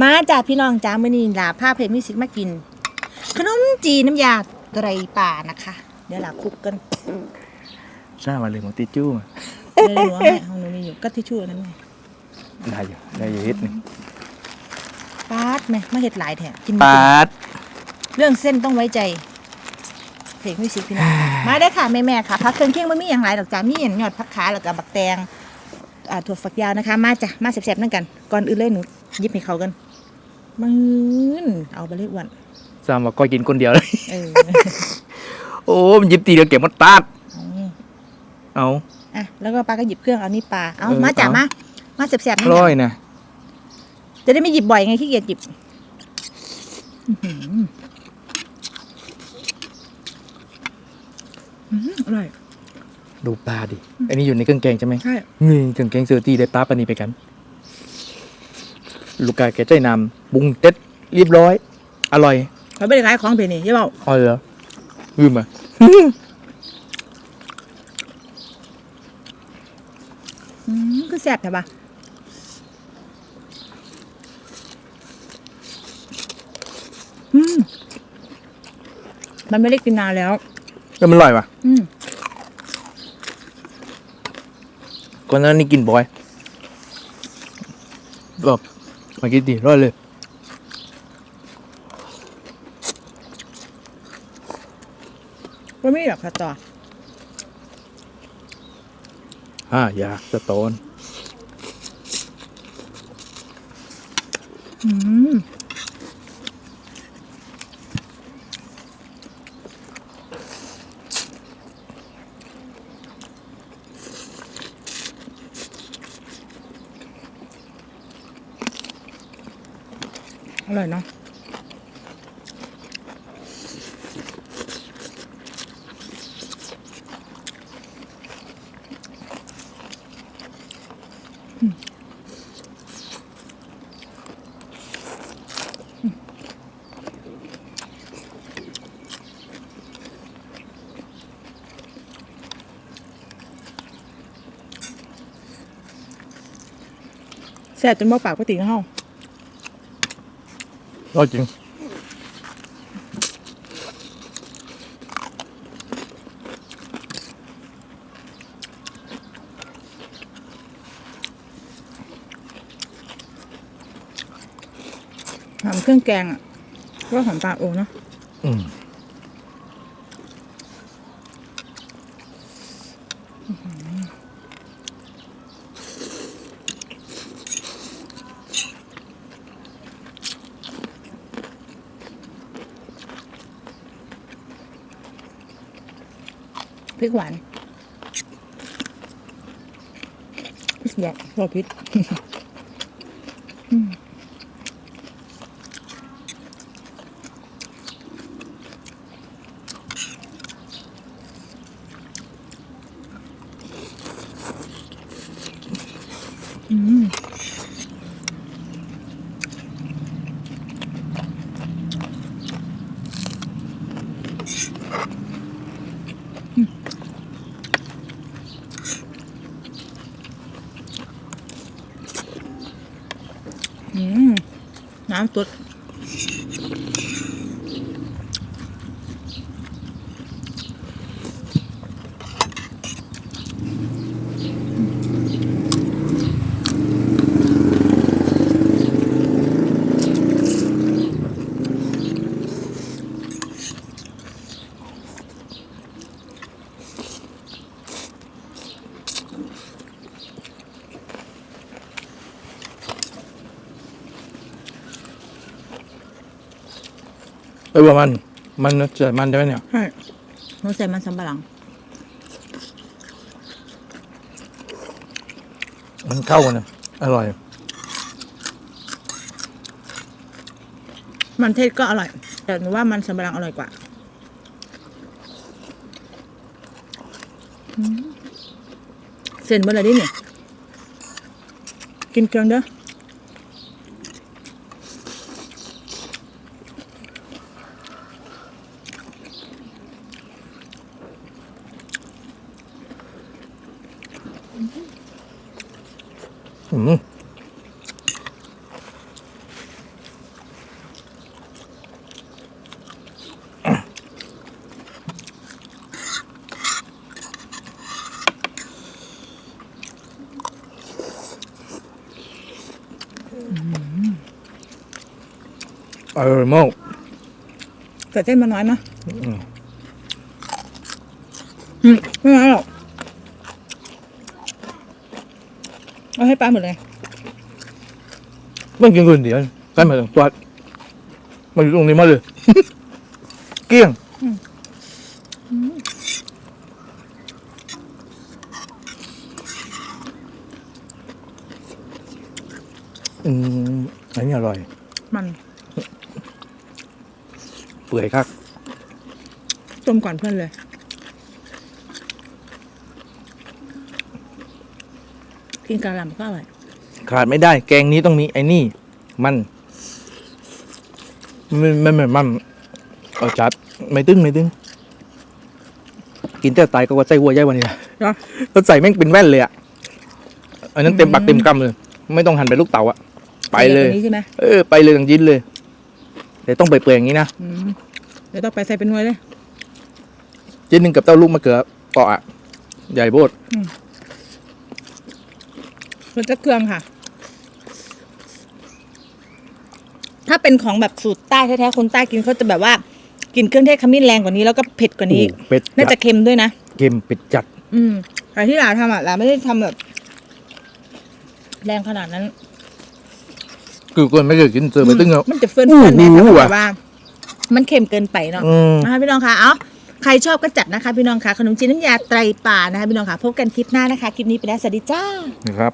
มาจากพี่น้องจ้ามื่อนี้ลาผ้าเพลงมิวสิกมากิน ขนมจีนน้ำยาไตรป่านะคะ เดี๋ยวลาคลุกกันทราบมาเลยหมอติจู้มาเลยหนูเอาให้ของหนูมีอยู่ก็ที่ช่วยนั้นไงได้อยู่ได้อยู่นิดหนึงปาดไหมมาเห็ดหลายแถกินปาดเรื่องเส้นต้องไว้ใจเพลงมิวสิกพี่น้องมาได้อค่ะแม่แม่ๆค่ะพักเครื่องเคียงมันมีอย่างไรดอกจ้ามีอย่างยอดพักขาแล้วก็บักแตงอ่าถั่วฝักยาวนะคะ มาจ้ะมาแซ่บๆนั่นกันก่อนอื่นเลยหนูห ยิบให้เขากันมึนเอาไปเลยอ้วนซามว่าก้อยกินคนเดียวเลย เออโอ้มันหยิบตีเดียวเก็บมันตาดเอาเอาอะแล้วก็ปลาก็หยิบเครื่องเอานี่ปลาเอาเออมาจ้ะเอามามาแสบๆอนี่ร่อยจ้ะนะจะได้ไม่หยิบบ่อยไงขี้เกียจหยิบอื้อหืออื้อหืออร่อยดูปลาดิ อันนี้อยู่ในเครื่องแกงใช่ไหมใช่นี่เครื่องแกงเสือตีได้ปลาปานนี้ไปกัน ลูกกาแกใจนำปรุงเต็ดเรียบร้อย อร่อยเขาไม่ได้ขายของเพนี่ใช่เปล่าอร่อยเหรอลืมอะอืมคือแสบใช่ปะอืมมันไม่ได้กินนานแล้วแล้วมันอร่อยว่ะอืมก่อนหน้านี้กินบ่อยแบบ มากินดิอร่อยเลยก็ไม่หรอกค่ะต่ออ่ายาสโตน อืม อร่อยเนาะแซ่บจนบ่ปากก็ติงเฮา อร่อยจริงหอมเครื่องแกงอะก็หอมปลาโอเนาะอืม พริกหวานพริกหวานรอพริก อืม น้ำสด เออว่ามัน มันจะมันได้ไหมเนี่ย ใช่หนูใส่มันสำปะหลัง มันเข้ากันนะอร่อย มันเทศก็อร่อย แต่หนูว่ามันสำปะหลังอร่อยกว่าอืมเส้นเบอร์อะไรดิเนี่ย กินเครื่องเด้อ Ừ. Ờ ừ, mô. Dạ Phải thêm mà nói mà. Ừ. Ừ, không เนาะอืมอืมไม่น้อยหรอกเอาให้ปลาหมดเลยไม่กินคนเดียวใกล้มาถึงตัวมาอยู่ตรงนี้มาเลย เกลี้ยงอืมอันนี้อร่อย มันเปื่อยครับต้มก่อนเพื่อนเลย กินกะหล่ำก็อร่อยขาดไม่ได้ แกงนี้ต้องมีไอ้นี่ มันไม่ไม่ไม่มันเอาจัดไม่ตึงไม่ตึงกินแต่ตายก็ว่าใจวัวใหญ่วันนี้นะเหรอก็ใส่แม่งเป็นแว่นเลยอะอันนั้นเต็มปากเต็มคำเลย ไม่ต้องหั่นเป็นลูกเต๋าอะไปเลยตัวนี้ใช่ไหมเออไปเลยทั้งยินเลยแต่ต้องไปเปื่อยอย่างนี้นะอืมเดี๋ยวต้องไปใส่เป็นหน่วยเลยจิ้นหนึ่งกับเต้าลูกมะเขือเปาะอะใหญ่โบดมั นจะเครื่องค่ะ ถ้าเป็นของแบบสูตรใต้แท้ๆคนใต้กินเขาจะแบบว่า กินเครื่องเทศขมิ้นแรงกว่านี้แล้วก็เผ็ดกว่านี้โอ้เป็ดน่าจัจะดเค็มด้วยนะเค็มเป็ดจัด อืมแต่ที่หลาทำอะหลาไม่ได้ทำแบบ แรงขนาดนั้น คือคนไม่เคยกินเจอไปตึ้งแล้วมันจะเฟิร์นอู้เฟิร์นแน่หูแต่ว่ะว่า มันเค็มเกินไปเนาะอืมนะคะพี่น้องคะเอาใครชอบก็จัดนะคะพี่น้องคะขนมจีนน้ำยาไตรป่านะคะพี่น้องคะพบกันคลิปหน้านะคะ คลิปนี้ไปแล้วสวัสดีจ้านะครับ